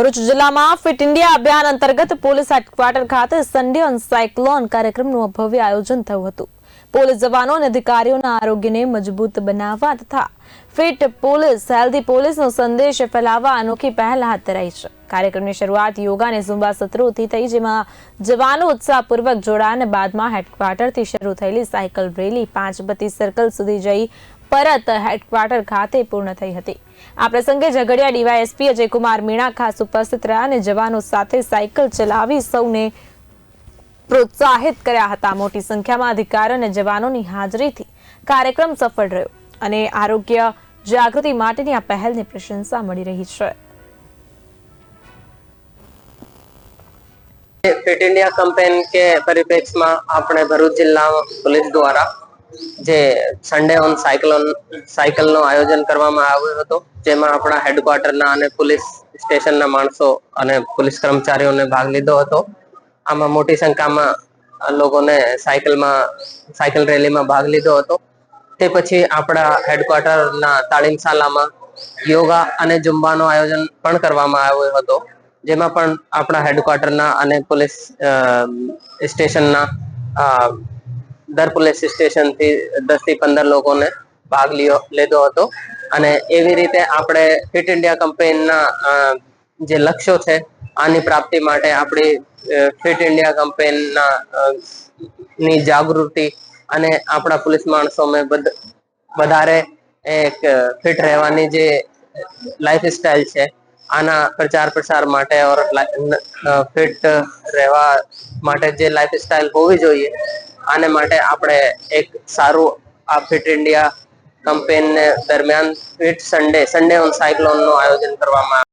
ભરૂચ જિલ્લામાં fit India અભિયાન અંતર્ગત પોલીસ હેડક્વાર્ટર ખાતે સન્ડે ઓન સાયક્લોન કાર્યક્રમનું ભવ્ય આયોજન થયું હતું. પોલીસ જવાનો અને અધિકારીઓના આરોગ્યને મજબૂત બનાવવા તથા ફિટ પોલીસ, હેલ્ધી પોલીસનો સંદેશ ફેલાવવા અનોખી પહેલ હાથ ધરાઈ છે. કાર્યક્રમની શરૂઆત યોગા અને ઝુંબા સત્રોથી થઈ, જેમાં જવાનો ઉત્સાહપૂર્વક જોડાયા અને બાદમાં હેડક્વાર્ટરથી શરૂ થયેલી સાયકલ રેલી પાંચ બત્તી સર્કલ સુધી જઈ પરત હેડક્વાર્ટર ખાતે પૂર્ણ થઈ હતી. આ પ્રસંગે ઝઘડિયા ડીવાયએસપી અજયકુમાર મીણા ખાસ ઉપસ્થિત રહ્યા અને જવાનો સાથે સાયકલ ચલાવી સૌને પ્રોત્સાહિત કર્યા હતા. મોટી સંખ્યામાં અધિકારીઓ અને જવાનોની હાજરીથી કાર્યક્રમ સફળ રહ્યો અને આરોગ્ય જાગૃતિ માટેની આ પહેલની પ્રશંસા મળી રહી છે. ફિટ ઇન્ડિયા કેમ્પેન કે પરિપ્રેક્ષમાં આપણે ભરૂચ જિલ્લા પોલીસ દ્વારા જે સન્ડે ઓન સાયકલ સાયકલનું આયોજન કરવામાં આવ્યું હતું, જેમાં આપણા હેડક્વાર્ટરના અને પોલીસ સ્ટેશનના માણસો અને પોલીસ કર્મચારીઓને ભાગ લીધો હતો. આમાં મોટી સંખ્યામાં લોકોને સાયકલમાં સાયકલ રેલીમાં ભાગ લીધો હતો. તે પછી આપણા હેડક્વાર્ટરના તાલીમ શાલામાં યોગા અને ઝુંબાનું આયોજન પણ કરવામાં આવ્યો હતો, જેમાં પણ આપણા હેડક્વાર્ટરના અને પોલીસ સ્ટેશનના દર પોલીસ સ્ટેશનથી દસથી પંદર લોકોને ભાગ લીધો લીધો હતો. અને એવી રીતે આપણે ફિટ ઇન્ડિયા કંપનીના જે લક્ષ્યો છે, આની પ્રાપ્તિ માટે આપણી ફિટ ઇન્ડિયા કંપેનના ની જાગૃતિ અને આપણા પોલીસ માણસોમાં વધારે એક ફિટ રહેવાની જે લાઈફ સ્ટાઇલ છે, આના પ્રચાર પ્રસાર માટે ઓર ફિટ રહેવા માટે જે લાઈફ સ્ટાઇલ હોવી જોઈએ આને માટે આપણે એક સારું આ ફિટ ઇન્ડિયા કમ્પેન દરમિયાન ફિટ સન્ડે સન્ડે ઓન સાયક્લોનનું આયોજન કરવામાં